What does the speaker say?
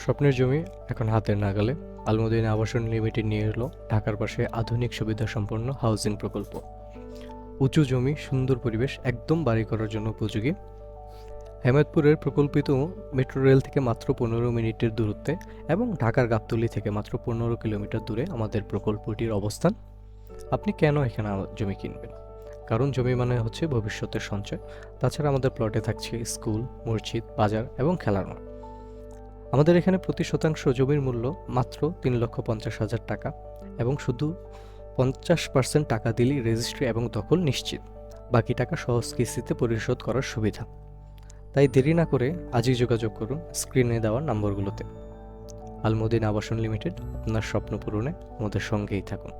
স্বপ্নের জমি এখন হাতের নাগালে। আলমদিন আবাসন লিমিটেড নিয়ে এলো ঢাকার পাশে আধুনিক সুবিধা সম্পন্ন হাউজিং প্রকল্প। উঁচু জমি, সুন্দর পরিবেশ, একদম বাড়ি করার জন্য উপযোগী। হেমায়তপুরের প্রকল্পিত মেট্রো রেল থেকে মাত্র পনেরো মিনিটের দূরত্বে এবং ঢাকার গাবতলি থেকে মাত্র পনেরো কিলোমিটার দূরে আমাদের প্রকল্পটির অবস্থান। আপনি কেন এখানে জমি কিনবেন? কারণ জমি মানে হচ্ছে ভবিষ্যতের সঞ্চয়। তাছাড়া আমাদের প্লটে থাকছে স্কুল মসজিদ, বাজার এবং খেলার মাঠ। আমাদের এখানে প্রতি শতাংশ জমির মূল্য মাত্র তিন লক্ষ পঞ্চাশ হাজার টাকা এবং শুধু পঞ্চাশ পার্সেন্ট টাকা দিলেই রেজিস্ট্রি এবং দখল নিশ্চিত। বাকি টাকা সহজ কিস্তিতে পরিশোধ করার সুবিধা। তাই দেরি না করে আজই যোগাযোগ করুন স্ক্রিনে দেওয়া নম্বরগুলোতে। আলমদিন আবাসন লিমিটেড, আপনার স্বপ্ন পূরণে আমাদের সঙ্গেই থাকুন।